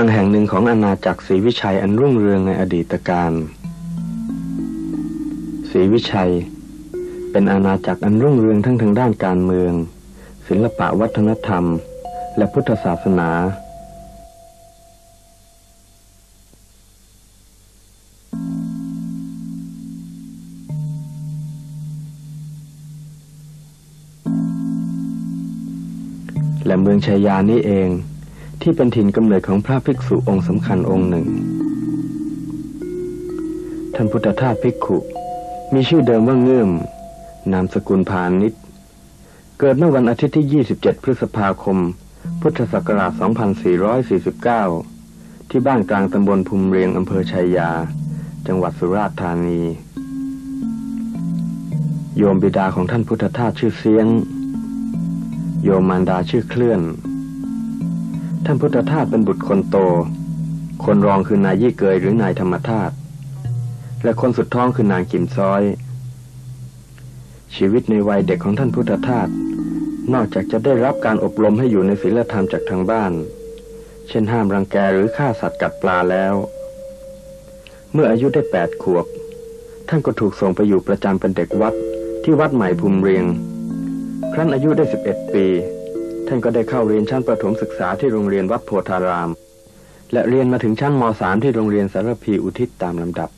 างแห่งหนึ่งของอาณาจักรศรีวิชัยอันรุ่งเรืองในอดีตการศรีวิชัย เป็นอาณาจักรอันรุ่งเรืองทั้งทางด้านการเมือง ศิลปะวัฒนธรรม และพุทธศาสนา และเมืองชัยยานี้เอง ที่เป็นถิ่นกำเนิดของพระภิกษุองค์สำคัญองค์หนึ่ง ท่านพุทธทาสภิกขุมีชื่อเดิมว่าเงื่อม นามสกุลพาณิชย์เกิดเมื่อวันอาทิตย์ที่ 27 พฤษภาคม พุทธศักราช 2449 ที่บ้านกลางตำบลภูมิเรียงอำเภอชัยยา จังหวัดสุราษฎร์ธานี โยมบิดาของท่านพุทธทาสชื่อเสียง โยมมารดาชื่อเคลื่อน ท่านพุทธทาสเป็นบุตรคนโต คนรองคือนายยี่เกยหรือนายธรรมทาสและคนสุดท้องคือนางกิมซ้อย ชีวิตในวัยเด็กของท่านพุทธทาสนอกจากจะได้รับการอบรมให้อยู่ในศีลธรรมจากทางบ้าน เช่นห้ามรังแกหรือฆ่าสัตว์กัดปลาแล้ว เมื่ออายุได้แปดขวบ ท่านก็ถูกส่งไปอยู่ประจำเป็นเด็กวัดที่วัดใหม่ภูมิเรียง ครั้นอายุได้11ปี ท่านก็ได้เข้าเรียนชั้นประถมศึกษาที่โรงเรียนวัดโพธาราม และเรียนมาถึงชั้นม .3 ที่โรงเรียนสารพีอุทิศตามลำดับ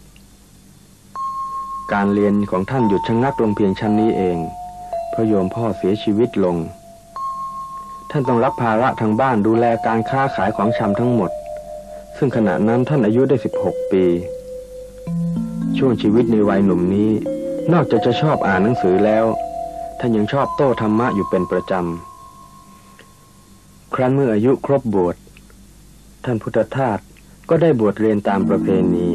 การเรียนของท่านหยุดชะงักลงเพียงชั้นนี้เองเพราะโยมพ่อเสียชีวิตลง ท่านต้องรับภาระทางบ้านดูแลการค้าขายของชำทั้งหมด ซึ่งขณะนั้นท่านอายุได้ 16 ปี ช่วงชีวิตในวัยหนุ่มนี้ นอกจากจะชอบอ่านหนังสือแล้ว ท่านยังชอบโต้ธรรมะอยู่เป็นประจำ ครั้นเมื่ออายุครบบวชท่านพุทธทาสก็ได้บวชเรียนตามประเพณี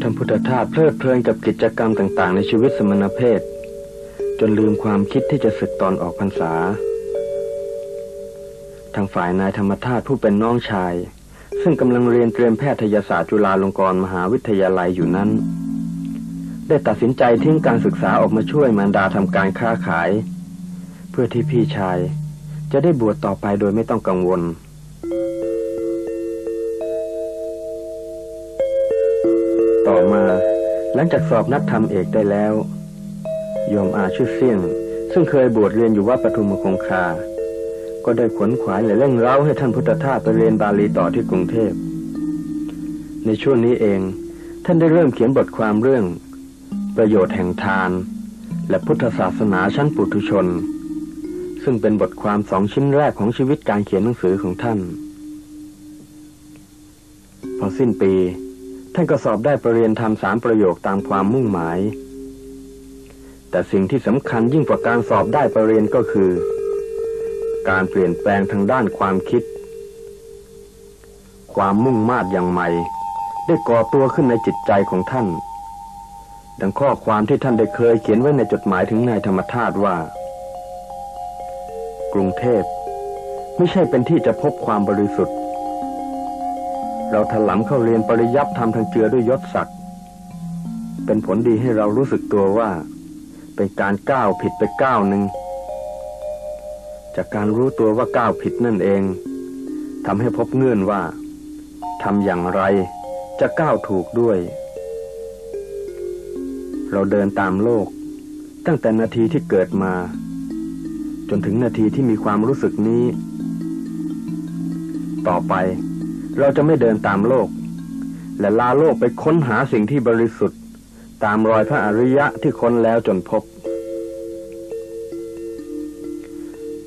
ท่านพุทธทาสเพลิดเพลินกับกิจกรรมต่าง ๆ ในชีวิตสมณเพศ จนลืมความคิดที่จะศึกตอนออกพรรษา ทางฝ่ายนายธรรมทาสผู้เป็นน้องชาย ซึ่งกำลังเรียนเตรียมแพทยศาสตร์จุฬาลงกรณ์มหาวิทยาลัยอยู่นั้น ได้ตัดสินใจทิ้งการศึกษาออกมาช่วยมารดาทำการค้าขาย เพื่อที่พี่ชายจะได้บวชต่อไปโดยไม่ต้องกังวลต่อมาหลังจากสอบนักธรรมเอกได้แล้ว โยมอาชื่อเสี่ยง ซึ่งเคยบวชเรียนอยู่วัดปทุมคงคา ก็ได้ขวนขวายและเร่งเร้าให้ท่านพุทธทาสไปเรียนบาลีต่อที่กรุงเทพ ในช่วงนี้เอง ท่านได้เริ่มเขียนบทความเรื่อง ประโยชน์แห่งทาน และพุทธศาสนาชั้นปุถุชน ซึ่งเป็นบทความสองชิ้นแรกของชีวิตการเขียนหนังสือของท่าน พอสิ้นปี ท่านก็สอบได้ประเรียนธรรมสามประโยคตามความมุ่งหมาย แต่สิ่งที่สำคัญยิ่งกว่าการสอบได้ประเรียนก็คือ การเปลี่ยนแปลงทางด้านความคิด ความมุ่งมาดอย่างใหม่ ได้ก่อตัวขึ้นในจิตใจของท่าน ดังข้อความที่ท่านได้เคยเขียนไว้ในจดหมายถึงนายธรรมธาตุว่า กรุงเทพไม่ใช่เป็นที่จะพบความบริสุทธิ์ เราถลำเข้าเรียนปริยัติทำทางเจือด้วยยศศักดิ์เป็นผลดีให้เรารู้สึกตัวว่า เป็นการก้าวผิดไปก้าวหนึ่ง จากการรู้ตัวว่าก้าวผิดนั่นเองทำให้พบเงื่อนว่าทำอย่างไรจะก้าวถูกด้วย เราเดินตามโลก ตั้งแต่นาทีที่เกิดมา จนถึงนาทีที่มีความรู้สึกนี้ ต่อไปเราจะไม่เดินตามโลก และลาโลกไปค้นหาสิ่งที่บริสุทธิ์ ตามรอยพระอริยะที่ค้นแล้วจนพบ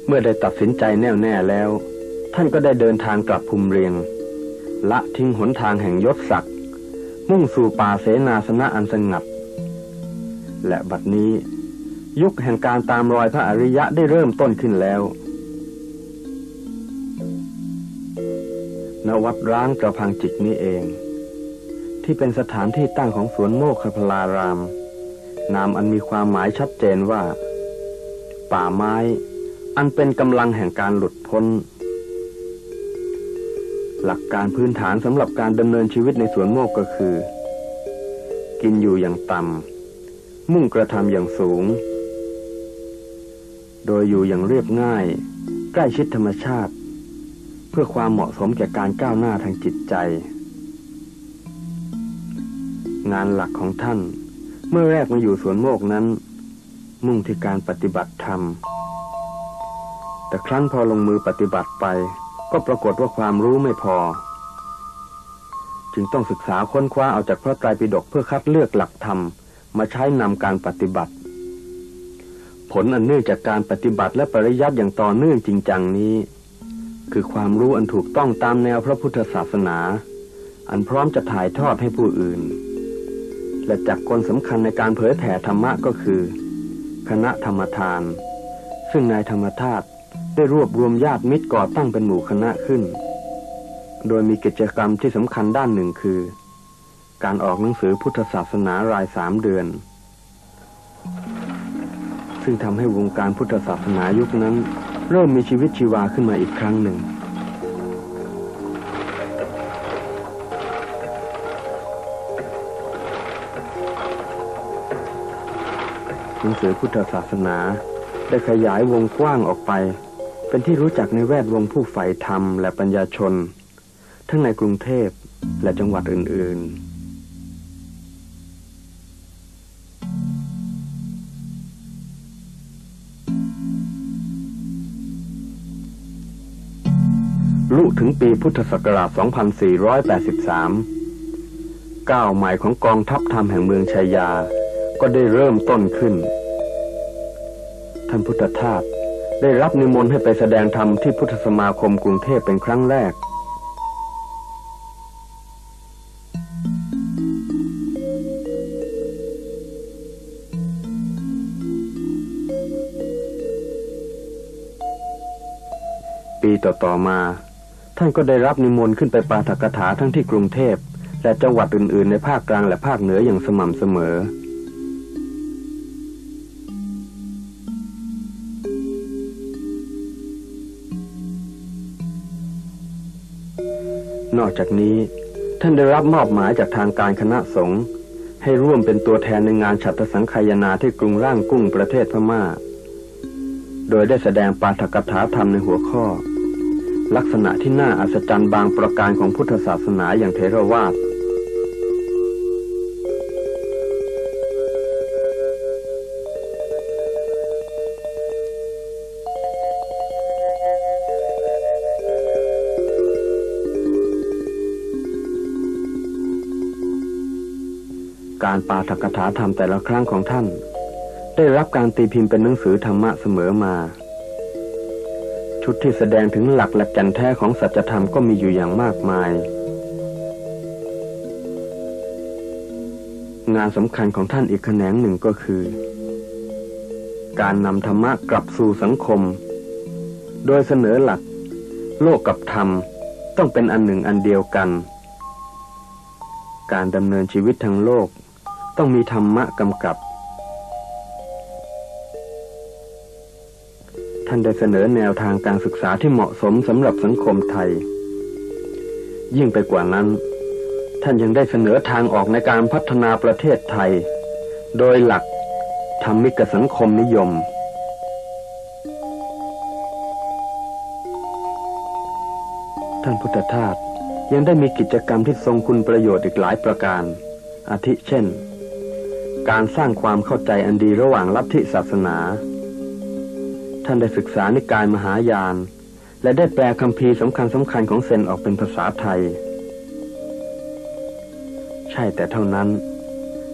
เมื่อได้ตัดสินใจแน่วแน่แล้ว ท่านก็ได้เดินทางกลับภูมิเรียง ละทิ้งหนทางแห่งยศศักดิ์มุ่งสู่ป่าเสนาสนะอันสงัด และบัดนี้ ยุคแห่งการตามรอยพระอริยะได้เริ่มต้นขึ้นแล้วณวัดร้างกระพังจิกนี้เอง ที่เป็นสถานที่ตั้งของสวนโมกขพลาราม นามอันมีความหมายชัดเจนว่า ป่าไม้ อันเป็นกำลังแห่งการหลุดพ้น หลักการพื้นฐานสำหรับการดำเนินชีวิตในสวนโมกก็คือ กินอยู่อย่างต่ำมุ่งกระทำอย่างสูง โดยอยู่อย่างเรียบง่าย ใกล้ชิดธรรมชาติ เพื่อความเหมาะสมแก่การก้าวหน้าทางจิตใจ งานหลักของท่าน เมื่อแรกมาอยู่สวนโมกนั้น มุ่งที่การปฏิบัติธรรม แต่ครั้นพอลงมือปฏิบัติไป ก็ปรากฏว่าความรู้ไม่พอ จึงต้องศึกษาค้นคว้าเอาจากพระไตรปิฎกเพื่อคัดเลือกหลักธรรม มาใช้นำการปฏิบัติ ผลอันเนื่องจากการปฏิบัติและปริยัติอย่างต่อเนื่องจริงจังนี้ คือความรู้อันถูกต้องตามแนวพระพุทธศาสนา อันพร้อมจะถ่ายทอดให้ผู้อื่น และจากคนสำคัญในการเผยแผ่ธรรมะก็คือ คณะธรรมทาน ซึ่งนายธรรมธาตุ ได้รวบรวมญาติมิตรก่อตั้งเป็นหมู่คณะขึ้น โดยมีกิจกรรมที่สำคัญด้านหนึ่งคือ การออกหนังสือพุทธศาสนารายสามเดือน ซึ่งทำให้วงการพุทธศาสนายุคนั้น เริ่มมีชีวิตชีวาขึ้นมาอีกครั้งหนึ่งหนังสือพุทธศาสนาได้ขยายวงกว้างออกไป เป็นที่รู้จักในแวดวงผู้ใฝ่ธรรมและปัญญาชน ทั้งในกรุงเทพและจังหวัดอื่น ๆลุถึงปีพุทธศักราช 2483 ก้าวใหม่ของกองทัพธรรมแห่งเมืองชัยยา ก็ได้เริ่มต้นขึ้น ท่านพุทธทาส ได้รับนิมนต์ให้ไปแสดงธรรมที่พุทธสมาคมกรุงเทพเป็นครั้งแรก ปีต่อๆมา ท่านก็ได้รับนิมนต์ขึ้นไปปาฐกถาทั้งที่กรุงเทพและจังหวัดอื่นๆในภาคกลางและภาคเหนืออย่างสม่ำเสมอ นอกจากนี้ ท่านได้รับมอบหมายจากทางการคณะสงฆ์ให้ร่วมเป็นตัวแทนในงานฉัตรสังคายนาที่กรุงร่างกุ้งประเทศพม่า โดยได้แสดงปาฐกถาธรรมในหัวข้อ ลักษณะที่น่าอัศจรรย์บางประการของพุทธศาสนาอย่างเทรวาส การปาฐกถาธรรมแต่ละครั้งของท่าน ได้รับการตีพิมพ์เป็นหนังสือธรรมะเสมอมา ชุดที่แสดงถึงหลักและแก่นแท้ของสัจธรรมก็มีอยู่อย่างมากมาย งานสำคัญของท่านอีกแขนงหนึ่งก็คือ การนำธรรมะกลับสู่สังคม โดยเสนอหลัก โลกกับธรรมต้องเป็นอันหนึ่งอันเดียวกันการดำเนินชีวิตทางโลก ต้องมีธรรมะกำกับ ท่านได้เสนอแนวทางการศึกษาที่เหมาะสมสำหรับสังคมไทย ยิ่งไปกว่านั้น ท่านยังได้เสนอทางออกในการพัฒนาประเทศไทย โดยหลักธรรมิกสังคมนิยม ท่านพุทธทาสยังได้มีกิจกรรมที่ทรงคุณประโยชน์อีกหลายประการ อาทิเช่น การสร้างความเข้าใจอันดีระหว่างลัทธิศาสนา ท่านได้ศึกษานิกายมหายาน และได้แปลคำพีสำคัญสำคัญของเซนออกเป็นภาษาไทย ใช่แต่เท่านั้น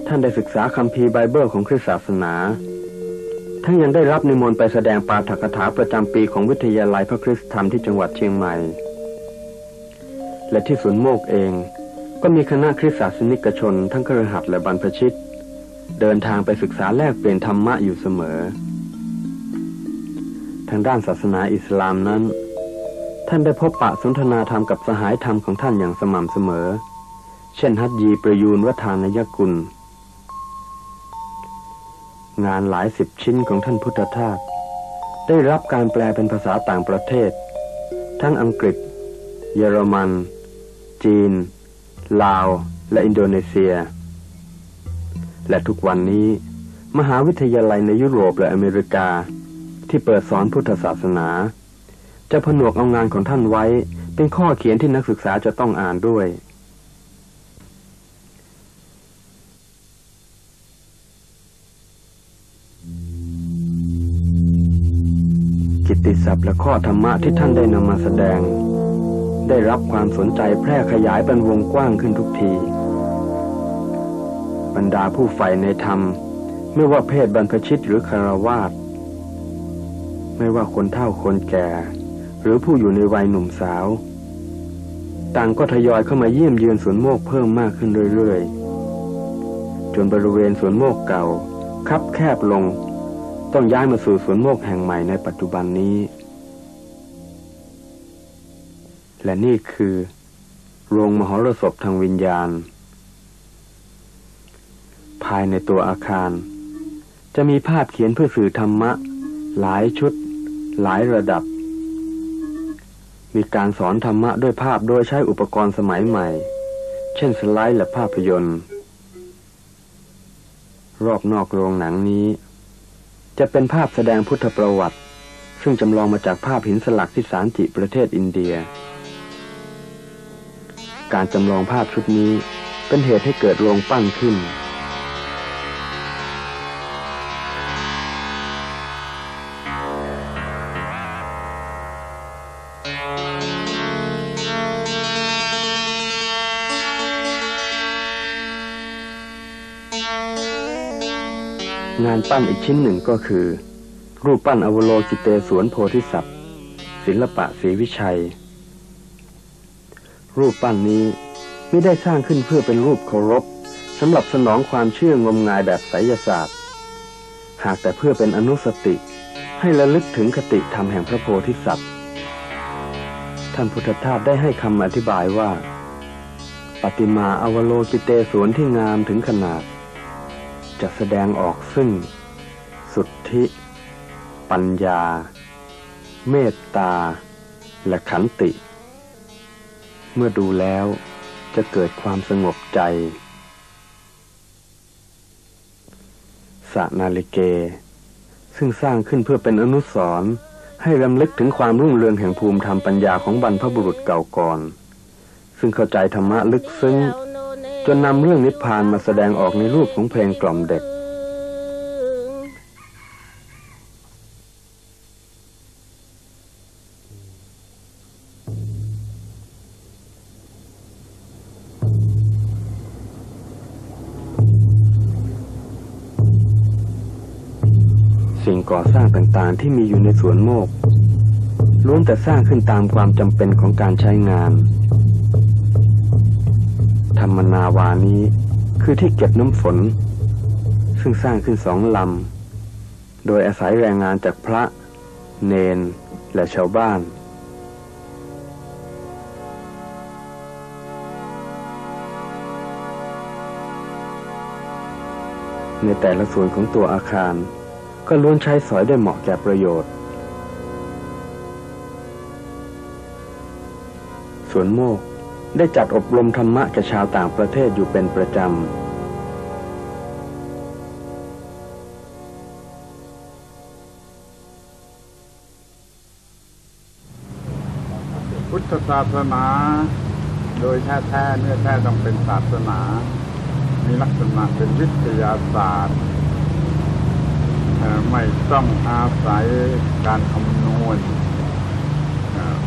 ท่านได้ศึกษาคำพีไบเบิลของคริสตศาสนา ทั้งยังได้รับนิมนต์ไปแสดงปาฐกถาประจำปีของวิทยาลัยพระคริสตธรรมที่จังหวัดเชียงใหม่ และที่สวนโมกเองก็มีคณะคริสตศาสนิกชน ทั้งครหัสและบรรพชิต เดินทางไปศึกษาแลกเปลี่ยนธรรมะอยู่เสมอ ทางด้านศาสนาอิสลามนั้น ท่านได้พบปะสนทนาธรรมกับสหายธรรมของท่านอย่างสม่ำเสมอ เช่นฮัตยีประยูนวัฒานยกุล งานหลายสิบชิ้นของท่านพุทธทาสได้รับการแปลเป็นภาษาต่างประเทศ ทั้งอังกฤษ เยอรมัน จีน ลาว และอินโดนีเซีย และทุกวันนี้ มหาวิทยาลัยในยุโรปและอเมริกา ที่เปิดสอนพุทธศาสนา จะผนวกเอางานของท่านไว้ เป็นข้อเขียนที่นักศึกษาจะต้องอ่านด้วยกิตติศัพท์และข้อธรรมะที่ท่านได้นำมาแสดง ได้รับความสนใจแพร่ขยายเป็นวงกว้างขึ้นทุกที บรรดาผู้ใฝ่ในธรรม ไม่ว่าเพศบรรพชิตหรือคารวาสไม่ว่าคนเฒ่าคนแก่ หรือผู้อยู่ในวัยหนุ่มสาว ต่างก็ทยอยเข้ามาเยี่ยมเยือนสวนโมกเพิ่มมากขึ้นเรื่อยๆ จนบริเวณสวนโมกเก่า คับแคบลง ต้องย้ายมาสู่สวนโมกแห่งใหม่ในปัจจุบันนี้ และนี่คือ โรงมหรสพทางวิญญาณ ภายในตัวอาคาร จะมีภาพเขียนเพื่อสื่อธรรมะ หลายชุด หลายระดับ มีการสอนธรรมะด้วยภาพโดยใช้อุปกรณ์สมัยใหม่ เช่นสไลด์และภาพยนตร์ รอบนอกโรงหนังนี้ จะเป็นภาพแสดงพุทธประวัติ ซึ่งจำลองมาจากภาพหินสลักที่สารจิประเทศอินเดีย การจำลองภาพชุดนี้เป็นเหตุให้เกิดโรงปั้นขึ้นานปั้นอีกชิ้นหนึ่งก็คือ รูปปั้นอวโลกิเตสวนโพธิสัตว์ ศิลปะศรีวิชัย รูปปั้นนี้ไม่ได้สร้างขึ้นเพื่อเป็นรูปเคารพสำหรับสนองความเชื่องมงายแบบไสยศาสตร์ หากแต่เพื่อเป็นอนุสติ ให้ระลึกถึงคติธรรมแห่งพระโพธิสัตว์ ท่านพุทธทาสได้ให้คำอธิบายว่า ปฏิมาอวโลกิเตสวนที่งามถึงขนาด จะแสดงออกซึ่ง สุทธิ ปัญญา เมตตา และขันติ เมื่อดูแล้วจะเกิดความสงบใจสระนาลิเก ซึ่งสร้างขึ้นเพื่อเป็นอนุสรณ์ให้รำลึกถึงความรุ่งเรืองแห่งภูมิธรรมปัญญาของบรรพบุรุษเก่าก่อน ซึ่งเข้าใจธรรมะลึกซึ้ง จนนำเรื่องนิพพานมาแสดงออกในรูปของเพลงกล่อมเด็ก สิ่งก่อสร้างต่างๆที่มีอยู่ในสวนโมกล้วนแต่สร้างขึ้นตามความจำเป็นของการใช้งาน ธรรมนาวานี้ คือที่เก็บน้ำฝน ซึ่งสร้างขึ้นสองลำ โดยอาศัยแรงงานจากพระ เนน และชาวบ้านในแต่ละส่วนของตัวอาคาร ก็ล้วนใช้สอยได้เหมาะแก่ประโยชน์ สวนโมก ได้จัดอบรมธรรมะแก่ชาวต่างประเทศอยู่เป็นประจำพุทธศาสนา โดยแท้ๆเนื้อแท้ต้องเป็นศาสนา มีลักษณะเป็นวิทยาศาสตร์ ไม่ต้องอาศัยการคำนวณ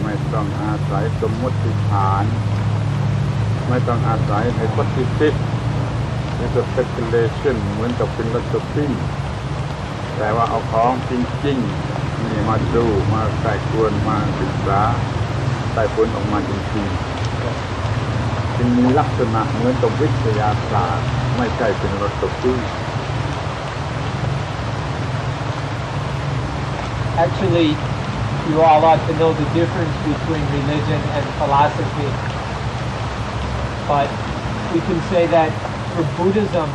ไม่ต้องอาศัยสมมติฐาน ไม่ต้องอาศัยในปฏิทินหรือ speculation เหมือนกับเป็นลัทธิแต่ว่าเอาของจริงๆนี่มาดูมาใส่ควรมาศึกษาได้ผลออกมาจริงๆจึงมีลักษณะเหมือนกับวิทยาศาสตร์ ไม่ใช่เป็นรถตกตู้ Actually, you all ought to know the difference between religion and philosophy. But we can say that for Buddhism,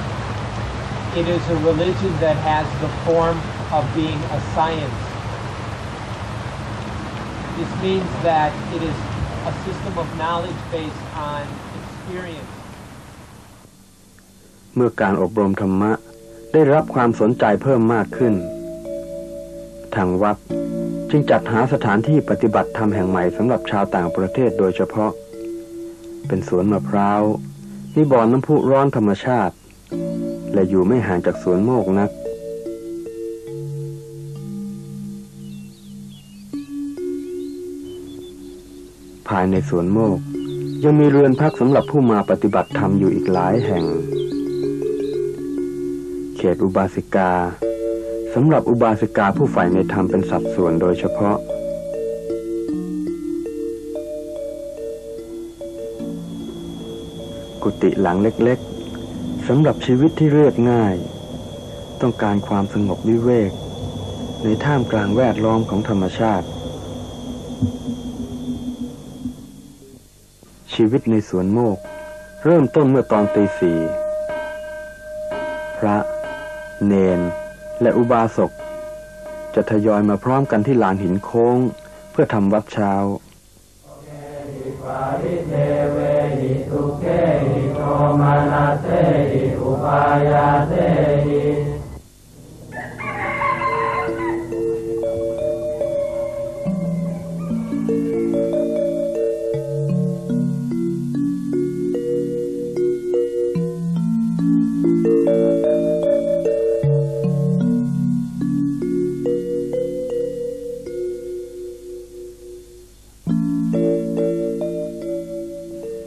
it is a religion that has the form of being a science. This means that it is a system of knowledge based on experience. เมื่อการอบรมธรรมะได้รับความสนใจเพิ่มมากขึ้น ทางวัดจึงจัดหาสถานที่ปฏิบัติธรรมแห่งใหม่สำหรับชาวต่างประเทศโดยเฉพาะ เป็นสวนมะพร้าวมีบ่อน้ำพุร้อนธรรมชาติ และอยู่ไม่ห่างจากสวนโมกนัก ภายในสวนโมก ยังมีเรือนพักสำหรับผู้มาปฏิบัติธรรมอยู่อีกหลายแห่ง เขตอุบาสิกาสำหรับอุบาสิกาผู้ใฝ่ในธรรมเป็นสัดส่วนโดยเฉพาะ กุฏิหลังเล็กๆสำหรับชีวิตที่เรียบง่าย ต้องการความสงบวิเวก ในท่ามกลางแวดล้อมของธรรมชาติ ชีวิตในสวนโมก เริ่มต้นเมื่อตอนตีสี่พระ เนน และอุบาสก จะทยอยมาพร้อมกันที่ลานหินโค้ง เพื่อทำวัดเช้า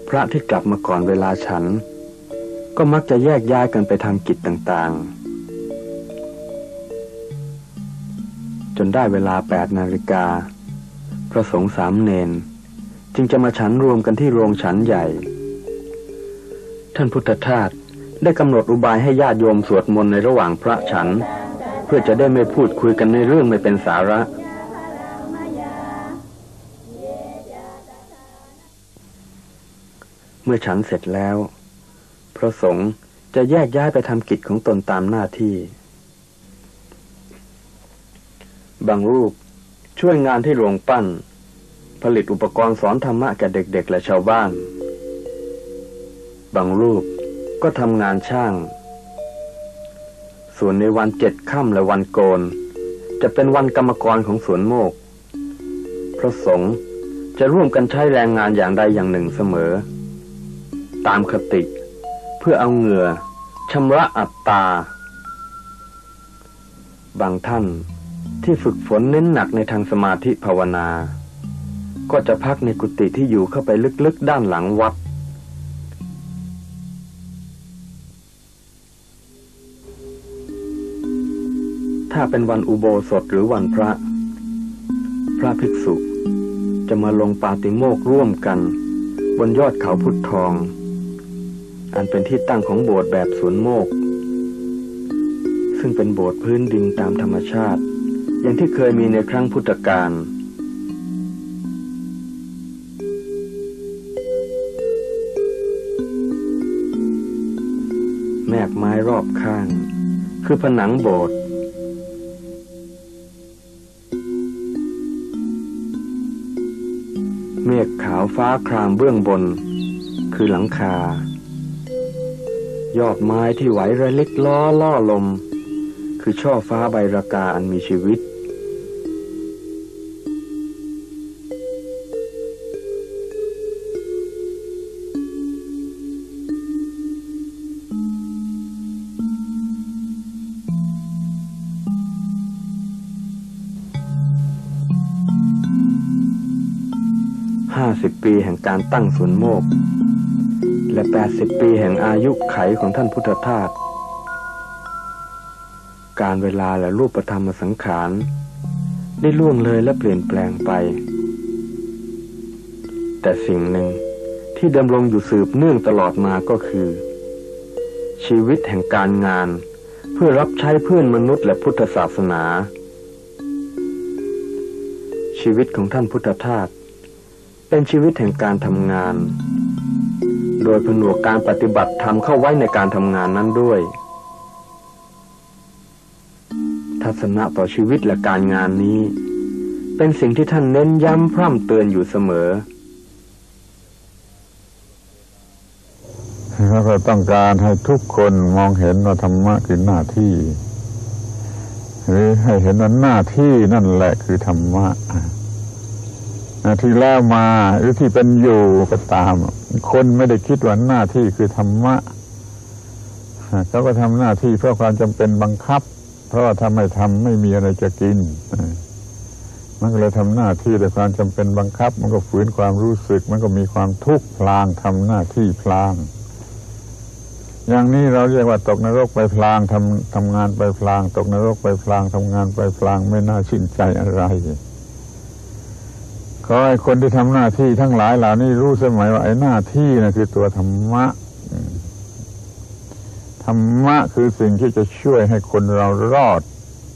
พระที่กลับมาก่อนเวลาฉัน ก็มักจะแยกย้ายกันไปทำกิจต่างๆ จนได้เวลาแปดนาฬิกา พระสงฆ์สามเณรจึงจะมาฉันรวมกันที่โรงฉันใหญ่ ท่านพุทธทาสได้กำหนดอุบายให้ญาติโยมสวดมนต์ในระหว่างพระฉัน เพื่อจะได้ไม่พูดคุยกันในเรื่องไม่เป็นสาระเมื่อฉันเสร็จแล้ว ระสงฆ์จะแยกย้ายไปทำกิจของตนตามหน้าที่ บางรูปช่วยงานที่โรงปั้น ผลิตอุปกรณ์สอนธรรมะแก่เด็กๆ และชาวบ้าน บางรูปก็ทำงานช่าง ส่วนในวันเจ็ดค่ำและวันโกน จะเป็นวันกรรมกรของสวนโมก พระสงฆ์จะร่วมกันใช้แรงงานอย่างใดอย่างหนึ่งเสมอ ตามคติ พื่อเอาเหงื่อชำระอัตตา บางท่านที่ฝึกฝนเน้นหนักในทางสมาธิภาวนา ก็จะพักในกุฏิที่อยู่เข้าไปลึกๆด้านหลังวัด ถ้าเป็นวันอุโบสถหรือวันพระ พระภิกษุจะมาลงปาติโมกข์ร่วมกัน บนยอดเขาพุทธทอง อันเป็นที่ตั้งของโบสถ์แบบสวนโมก ซึ่งเป็นโบสถ์พื้นดินตามธรรมชาติ อย่างที่เคยมีในครั้งพุทธกาลแมกไม้รอบข้าง คือผนังโบสถ์เมฆขาวฟ้าครามเบื้องบน คือหลังคา ยอดไม้ที่ไหวระลิกล้อล่อลม คือช่อฟ้าใบรากาอันมีชีวิตห้าสิบปีแห่งการตั้งสวนโมก และแปดสิบปีแห่งอายุไขของท่านพุทธทาส การเวลาและรูปธรรมสังขาร ได้ล่วงเลยและเปลี่ยนแปลงไป แต่สิ่งหนึ่งที่ดำรงอยู่สืบเนื่องตลอดมาก็คือ ชีวิตแห่งการงานเพื่อรับใช้เพื่อนมนุษย์และพุทธศาสนา ชีวิตของท่านพุทธทาสเป็นชีวิตแห่งการทำงาน โดยผนวกการปฏิบัติธรรมเข้าไว้ในการทำงานนั้นด้วย ทัศนะต่อชีวิตและการงานนี้ เป็นสิ่งที่ท่านเน้นย้ำพร่ำเตือนอยู่เสมอแล้วก็ต้องการให้ทุกคนมองเห็นว่าธรรมะคือหน้าที่ หรือให้เห็นว่าหน้าที่นั่นแหละคือธรรมะ ที่แล้วมาหรือที่เป็นอยู่ก็ตาม คนไม่ได้คิดว่าหน้าที่คือธรรมะเขาก็ทำหน้าที่เพราะความจำเป็นบังคับ เพราะว่าถ้าไม่ทำไม่มีอะไรจะกินมันก็เลยทำหน้าที่แต่ความจำเป็นบังคับ มันก็ฝืนความรู้สึก มันก็มีความทุกข์พลางทำหน้าที่พลาง อย่างนี้เราเรียกว่าตกนรกไปพลางทำทำงานไปพลาง ตกนรกไปพลางทำงานไปพลางไม่น่าชื่นใจอะไร ขอให้คนที่ทำหน้าที่ทั้งหลายเหล่านี้รู้สมัยว่าไอ้หน้าที่นะคือตัวธรรมะธรรมะคือสิ่งที่จะช่วยให้คนเรารอด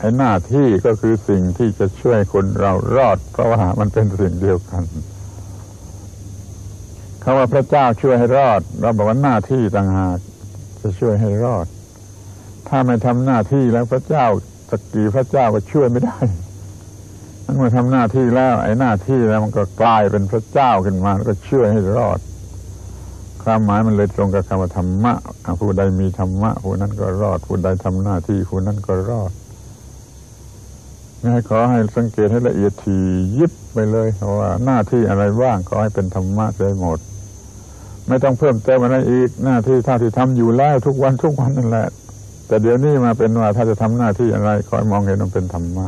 ไอ้หน้าที่ก็คือสิ่งที่จะช่วยคนเรารอด เพราะว่ามันเป็นสิ่งเดียวกันคาว่าพระเจ้าช่วยให้รอด เราบอกว่าหน้าที่ต่างหากจะช่วยให้รอด ถ้าไม่ทำหน้าที่แล้วพระเจ้าสกีพระเจ้าก็ช่วยไม่ได้ มันมาทำหน้าที่แล้ว ไอ้หน้าที่แล้วมันก็กลายเป็นพระเจ้าขึ้นมาแล้วก็ช่วยให้รอดความหมายมันเลยตรงกับคำว่าธรรมะผู้ใดมีธรรมะผู้นั้นก็รอด ผู้ใดทำหน้าที่ผู้นั้นก็รอดนี่ขอให้สังเกตให้ละเอียดทียิบไปเลยว่าหน้าที่อะไรว่างขอให้เป็นธรรมะได้หมด ไม่ต้องเพิ่มเติมอะไรอีกหน้าที่ท่าที่ทำอยู่แล้วทุกวันทุกวันนั่นแหละ แต่เดี๋ยวนี้มาเป็นว่าถ้าจะทำหน้าที่อะไรขอให้มองเห็นมันเป็นธรรมะ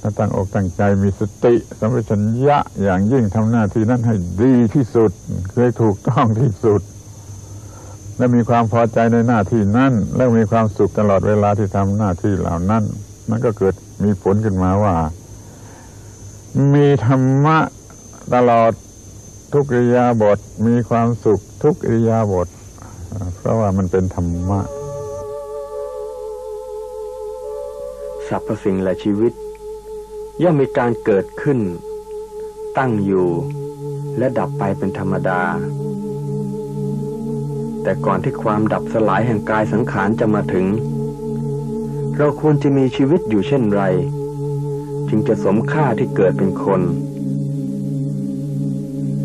ถ้าตั้งอกตั้งใจมีสติสัมปชัญญะอย่างยิ่งทำหน้าที่นั้นให้ดีที่สุดเคยถูกต้องที่สุด และมีความพอใจในหน้าที่นั้น และมีความสุขตลอดเวลาที่ทำหน้าที่เหล่านั้น มันก็เกิดมีผลขึ้นมาว่า มีธรรมะตลอดทุกอิริยาบถมีความสุขทุกอิริยาบถเพราะว่ามันเป็นธรรมะสรรพสิ่งและชีวิต ย่อมมีการเกิดขึ้น ตั้งอยู่ และดับไปเป็นธรรมดา แต่ก่อนที่ความดับสลายแห่งกายสังขารจะมาถึง เราควรจะมีชีวิตอยู่เช่นไร จึงจะสมค่าที่เกิดเป็นคน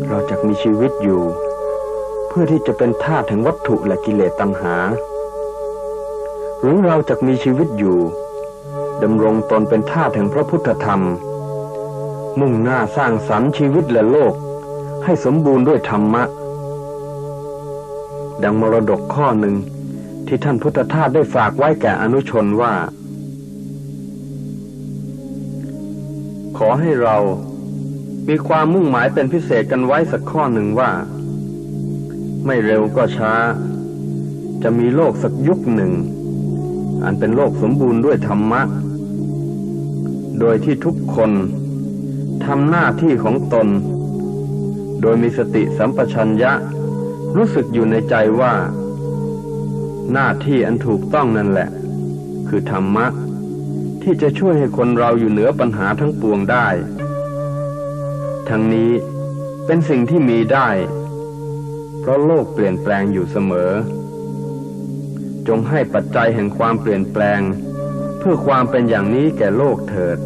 เราจะมีชีวิตอยู่ เพื่อที่จะเป็นทาสแห่งวัตถุและกิเลสตัณหา หรือเราจะมีชีวิตอยู่ ดำรงตนเป็นท่าแห่งพระพุทธธรรม มุ่งหน้าสร้างสรรค์ชีวิตและโลก ให้สมบูรณ์ด้วยธรรมะ ดังมรดกข้อหนึ่งที่ท่านพุทธทาสได้ฝากไว้แก่อนุชนว่า ขอให้เรามีความมุ่งหมายเป็นพิเศษกันไว้สักข้อหนึ่งว่า ไม่เร็วก็ช้า จะมีโลกสักยุคหนึ่ง อันเป็นโลกสมบูรณ์ด้วยธรรมะ โดยที่ทุกคนทำหน้าที่ของตน โดยมีสติสัมปชัญญะ รู้สึกอยู่ในใจว่า หน้าที่อันถูกต้องนั่นแหละ คือธรรมะ ที่จะช่วยให้คนเราอยู่เหนือปัญหาทั้งปวงได้ ทั้งนี้เป็นสิ่งที่มีได้ เพราะโลกเปลี่ยนแปลงอยู่เสมอ จงให้ปัจจัยแห่งความเปลี่ยนแปลง พื่อความเป็นอย่างนี้แก่โลกเถิด